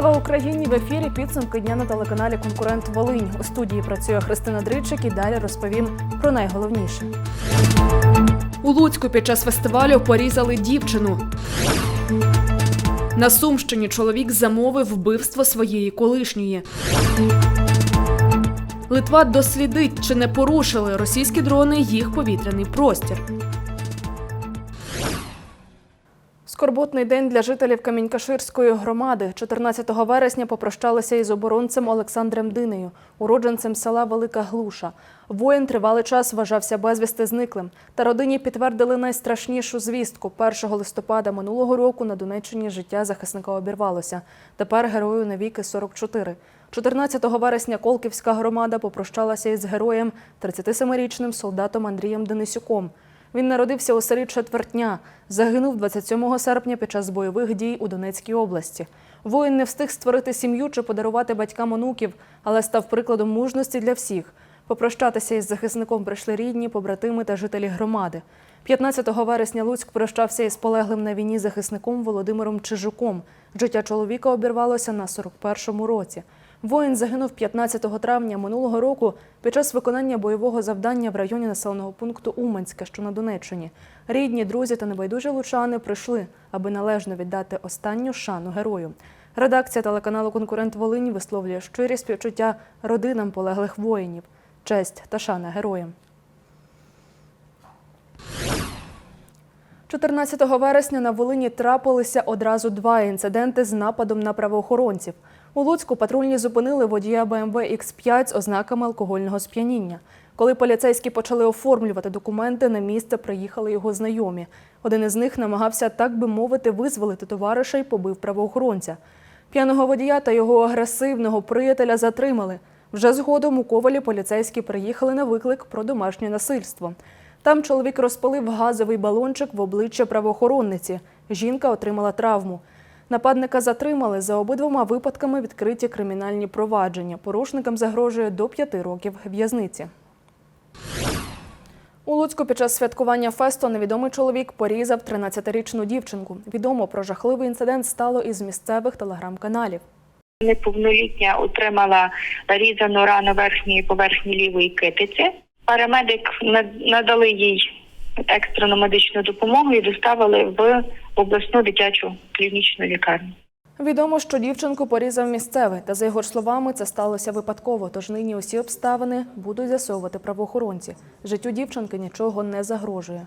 Слава Україні! В ефірі підсумки дня на телеканалі Конкурент Волинь. У студії працює Христина Дричик і далі розповім про найголовніше. У Луцьку під час фестивалю порізали дівчину. На Сумщині чоловік замовив вбивство своєї колишньої. Литва дослідить, чи не порушили російські дрони їх повітряний простір. Скорботний день для жителів Камінькаширської громади. 14 вересня попрощалися із оборонцем Олександром Динею, уродженцем села Велика Глуша. Воїн тривалий час вважався безвісти зниклим. Та родині підтвердили найстрашнішу звістку. 1 листопада минулого року на Донеччині життя захисника обірвалося. Тепер герою навіки 44. 14 вересня Колківська громада попрощалася із героєм 37-річним солдатом Андрієм Денисюком. Він народився у селі Четвертня, загинув 27 серпня під час бойових дій у Донецькій області. Воїн не встиг створити сім'ю чи подарувати батькам онуків, але став прикладом мужності для всіх. Попрощатися із захисником прийшли рідні, побратими та жителі громади. 15 вересня Луцьк прощався із полеглим на війні захисником Володимиром Чижуком. Життя чоловіка обірвалося на 41-му році. Воїн загинув 15 травня минулого року під час виконання бойового завдання в районі населеного пункту Уманське, що на Донеччині. Рідні, друзі та небайдужі лучани прийшли, аби належно віддати останню шану герою. Редакція телеканалу Конкурент Волинь висловлює щирі співчуття родинам полеглих воїнів. Честь та шана героям. 14 вересня на Волині трапилися одразу два інциденти з нападом на правоохоронців. У Луцьку патрульні зупинили водія БМВ X5 з ознаками алкогольного сп'яніння. Коли поліцейські почали оформлювати документи, на місце приїхали його знайомі. Один із них намагався, так би мовити, визволити товариша і побив правоохоронця. П'яного водія та його агресивного приятеля затримали. Вже згодом у Ковалі поліцейські приїхали на виклик про домашнє насильство. Там чоловік розпалив газовий балончик в обличчя правоохоронниці. Жінка отримала травму. Нападника затримали за обидвома випадками відкриті кримінальні провадження. Порушникам загрожує до п'яти років в'язниці. У Луцьку під час святкування фесту невідомий чоловік порізав 13-річну дівчинку. Відомо про жахливий інцидент стало із місцевих телеграм-каналів. Неповнолітня отримала різану рану верхньої поверхні лівої китиці. Парамедик надали їй екстрену медичну допомогу і доставили в обласну дитячу клінічну лікарню. Відомо, що дівчинку порізав місцевий, та за його словами це сталося випадково. Тож нині усі обставини будуть з'ясовувати правоохоронці. Життю дівчинки нічого не загрожує.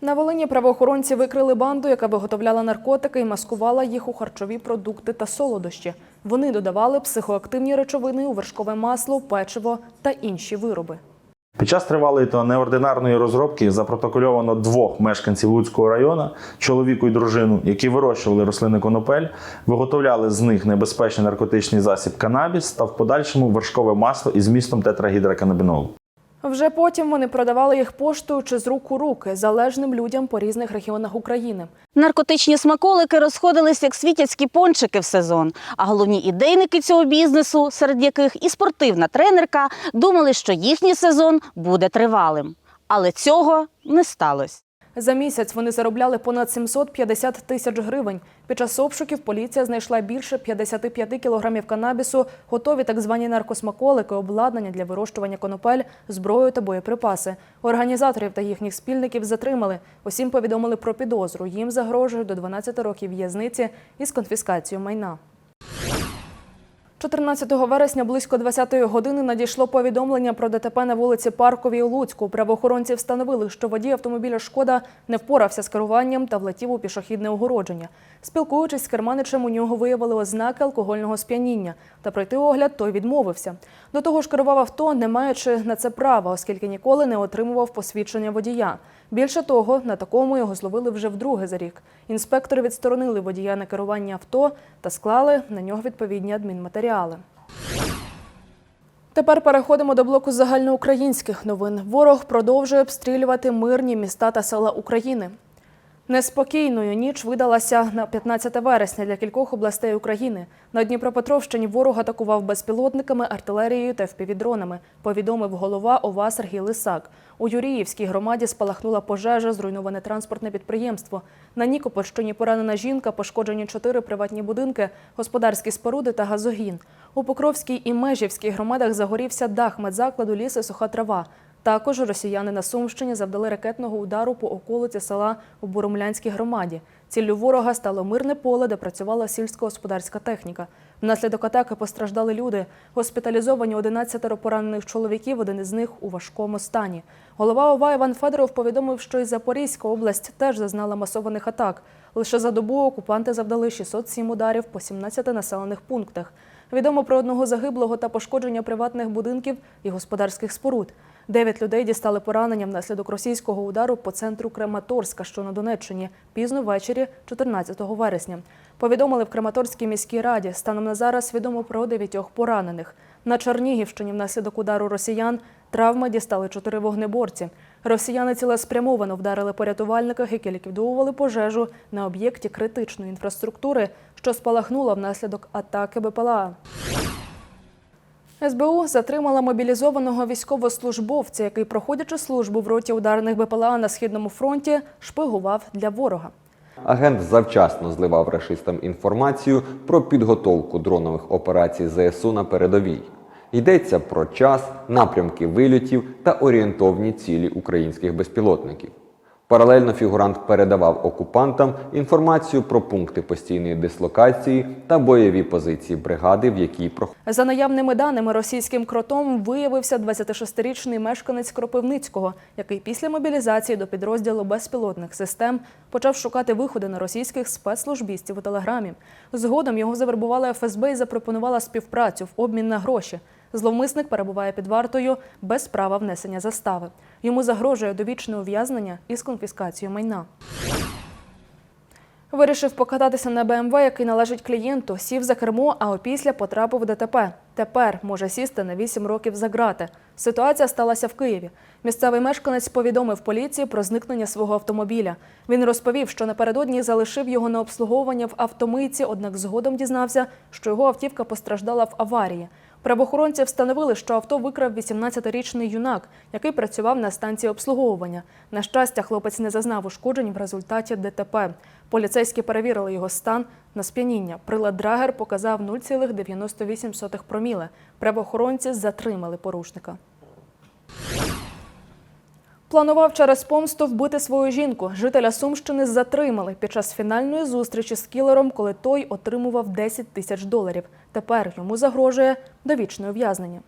На Волині правоохоронці викрили банду, яка виготовляла наркотики і маскувала їх у харчові продукти та солодощі. Вони додавали психоактивні речовини у вершкове масло, печиво та інші вироби. Під час тривалої та неординарної розробки запротокольовано двох мешканців Луцького району, чоловіку і дружину, які вирощували рослини конопель, виготовляли з них небезпечний наркотичний засіб канабіс та в подальшому вершкове масло із містом тетрагідроканабінолу. Вже потім вони продавали їх поштою чи з рук у руки залежним людям по різних регіонах України. Наркотичні смаколики розходились як світяцькі пончики в сезон. А головні ідейники цього бізнесу, серед яких і спортивна тренерка, думали, що їхній сезон буде тривалим. Але цього не сталося. За місяць вони заробляли понад 750 тисяч гривень. Під час обшуків поліція знайшла більше 55 кілограмів канабісу, готові так звані наркосмаколики, обладнання для вирощування конопель, зброю та боєприпаси. Організаторів та їхніх спільників затримали. Усім повідомили про підозру. Їм загрожує до 12 років в'язниці із конфіскацією майна. 14 вересня близько 20-ї години надійшло повідомлення про ДТП на вулиці Парковій у Луцьку. Правоохоронці встановили, що водій автомобіля Шкода не впорався з керуванням та влетів у пішохідне огородження. Спілкуючись з керманичем, у нього виявили ознаки алкогольного сп'яніння. Та пройти огляд той відмовився. До того ж, керував авто, не маючи на це права, оскільки ніколи не отримував посвідчення водія. Більше того, на такому його зловили вже вдруге за рік. Інспектори відсторонили водія на керування авто та склали на нього відповідні адмінматеріали. Тепер переходимо до блоку загальноукраїнських новин. Ворог продовжує обстрілювати мирні міста та села України. Неспокійною ніч видалася на 15 вересня для кількох областей України. На Дніпропетровщині ворог атакував безпілотниками, артилерією та впівдронами, повідомив голова ОВА Сергій Лисак. У Юріївській громаді спалахнула пожежа, зруйноване транспортне підприємство. На Нікопольщині поранена жінка, пошкоджені чотири приватні будинки, господарські споруди та газогін. У Покровській і Межівській громадах загорівся дах медзакладу ліси суха трава. Також росіяни на Сумщині завдали ракетного удару по околиці села у Буромлянській громаді. Ціллю ворога стало мирне поле, де працювала сільськогосподарська техніка. Внаслідок атаки постраждали люди. Госпіталізовані 11 поранених чоловіків, один із них у важкому стані. Голова ОВА Іван Федоров повідомив, що і Запорізька область теж зазнала масованих атак. Лише за добу окупанти завдали 607 ударів по 17 населених пунктах. Відомо про одного загиблого та пошкодження приватних будинків і господарських споруд. Дев'ять людей дістали поранення внаслідок російського удару по центру Краматорська, що на Донеччині, пізно ввечері 14 вересня. Повідомили в Краматорській міській раді. Станом на зараз відомо про дев'ятьох поранених. На Чернігівщині внаслідок удару росіян травми дістали чотири вогнеборці. Росіяни цілеспрямовано вдарили по рятувальниках, які ліквідовували пожежу на об'єкті критичної інфраструктури, що спалахнула внаслідок атаки БПЛА. СБУ затримала мобілізованого військовослужбовця, який, проходячи службу в роті ударних БПЛА на східному фронті, шпигував для ворога. Агент завчасно зливав рашистам інформацію про підготовку дронових операцій ЗСУ на передовій. Йдеться про час, напрямки вильотів та орієнтовні цілі українських безпілотників. Паралельно фігурант передавав окупантам інформацію про пункти постійної дислокації та бойові позиції бригади, в якій проходить. За наявними даними, російським кротом виявився 26-річний мешканець Кропивницького, який після мобілізації до підрозділу безпілотних систем почав шукати виходи на російських спецслужбістів у телеграмі. Згодом його завербувала ФСБ і запропонувала співпрацю в обмін на гроші. Зловмисник перебуває під вартою без права внесення застави. Йому загрожує довічне ув'язнення із конфіскацією майна. Вирішив покататися на БМВ, який належить клієнту, сів за кермо, а опісля потрапив в ДТП. Тепер може сісти на 8 років за грати. Ситуація сталася в Києві. Місцевий мешканець повідомив поліції про зникнення свого автомобіля. Він розповів, що напередодні залишив його на обслуговування в автомийці, однак згодом дізнався, що його автівка постраждала в аварії. Правоохоронці встановили, що авто викрав 18-річний юнак, який працював на станції обслуговування. На щастя, хлопець не зазнав ушкоджень в результаті ДТП. Поліцейські перевірили його стан на сп'яніння. Прилад Драгер показав 0,98 проміле. Правоохоронці затримали порушника. Планував через помсту вбити свою жінку. Жителя Сумщини затримали під час фінальної зустрічі з кілером, коли той отримував 10 тисяч доларів. Тепер йому загрожує довічне ув'язнення.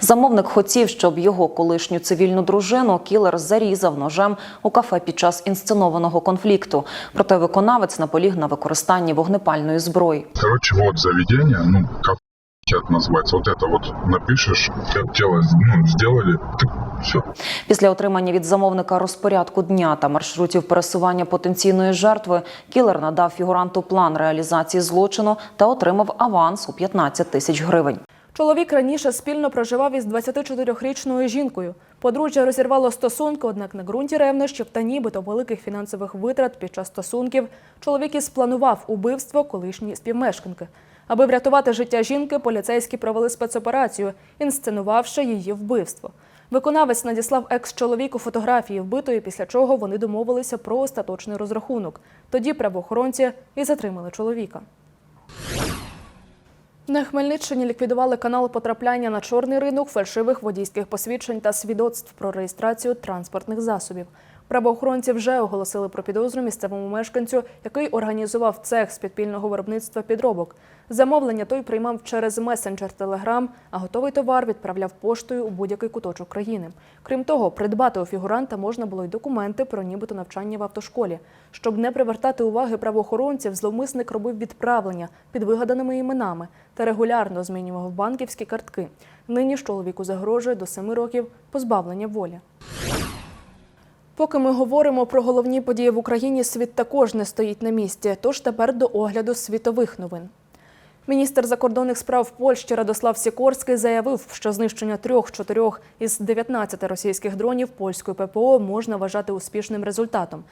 Замовник хотів, щоб його колишню цивільну дружину кілер зарізав ножем у кафе під час інсценованого конфлікту. Проте виконавець наполіг на використанні вогнепальної зброї. Короче, вот заведение, ну, хотят называется. Вот это вот напишешь, как тело ну, сделали, все. Після отримання від замовника розпорядку дня та маршрутів пересування потенційної жертви, кілер надав фігуранту план реалізації злочину та отримав аванс у 15 тисяч гривень. Чоловік раніше спільно проживав із 24-річною жінкою. Подружжя розірвало стосунки, однак на ґрунті ревнощів та нібито великих фінансових витрат під час стосунків чоловік і спланував убивство колишньої співмешканки. Аби врятувати життя жінки, поліцейські провели спецоперацію, інсценувавши її вбивство. Виконавець надіслав екс-чоловіку фотографії вбитої, після чого вони домовилися про остаточний розрахунок. Тоді правоохоронці і затримали чоловіка. На Хмельниччині ліквідували канал потрапляння на чорний ринок фальшивих водійських посвідчень та свідоцтв про реєстрацію транспортних засобів. Правоохоронці вже оголосили про підозру місцевому мешканцю, який організував цех з підпільного виробництва підробок. Замовлення той приймав через месенджер Телеграм, а готовий товар відправляв поштою у будь-який куточок країни. Крім того, придбати у фігуранта можна було й документи про нібито навчання в автошколі. Щоб не привертати уваги правоохоронців, зловмисник робив відправлення під вигаданими іменами та регулярно змінював банківські картки. Нині ж чоловіку загрожує до семи років позбавлення волі. Поки ми говоримо про головні події в Україні, світ також не стоїть на місці. Тож тепер до огляду світових новин. Міністр закордонних справ Польщі Радослав Сікорський заявив, що знищення трьох-чотирьох із 19 російських дронів польської ППО можна вважати успішним результатом.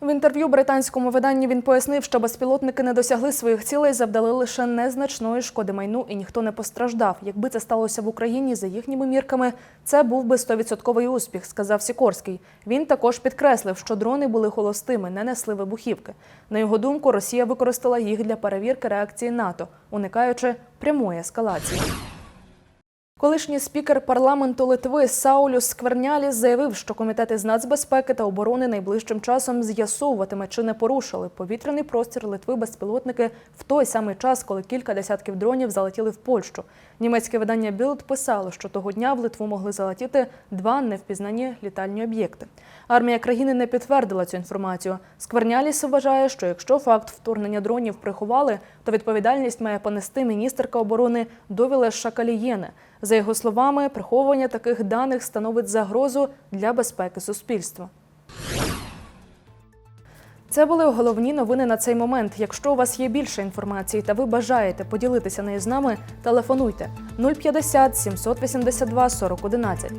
В інтерв'ю британському виданню він пояснив, що безпілотники не досягли своїх цілей, завдали лише незначної шкоди майну і ніхто не постраждав. Якби це сталося в Україні, за їхніми мірками, це був би стовідсотковий успіх, сказав Сікорський. Він також підкреслив, що дрони були холостими, не несли вибухівки. На його думку, Росія використала їх для перевірки реакції НАТО, уникаючи прямої ескалації. Колишній спікер парламенту Литви Саулюс Скверняліс заявив, що комітети з нацбезпеки та оборони найближчим часом з'ясовуватиме, чи не порушили повітряний простір Литви безпілотники в той самий час, коли кілька десятків дронів залетіли в Польщу. Німецьке видання Білд писало, що того дня в Литву могли залетіти два невпізнані літальні об'єкти. Армія країни не підтвердила цю інформацію. Скверняліс вважає, що якщо факт вторгнення дронів приховали, то відповідальність має понести міністерка оборони Довіле Шакалієне. За його словами, приховування таких даних становить загрозу для безпеки суспільства. Це були головні новини на цей момент. Якщо у вас є більше інформації та ви бажаєте поділитися нею з нами, телефонуйте 050 782 4011.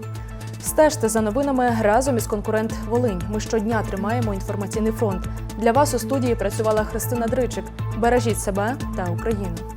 Стежте за новинами разом із конкурент Волинь. Ми щодня тримаємо інформаційний фронт. Для вас у студії працювала Христина Дричик. Бережіть себе та Україну.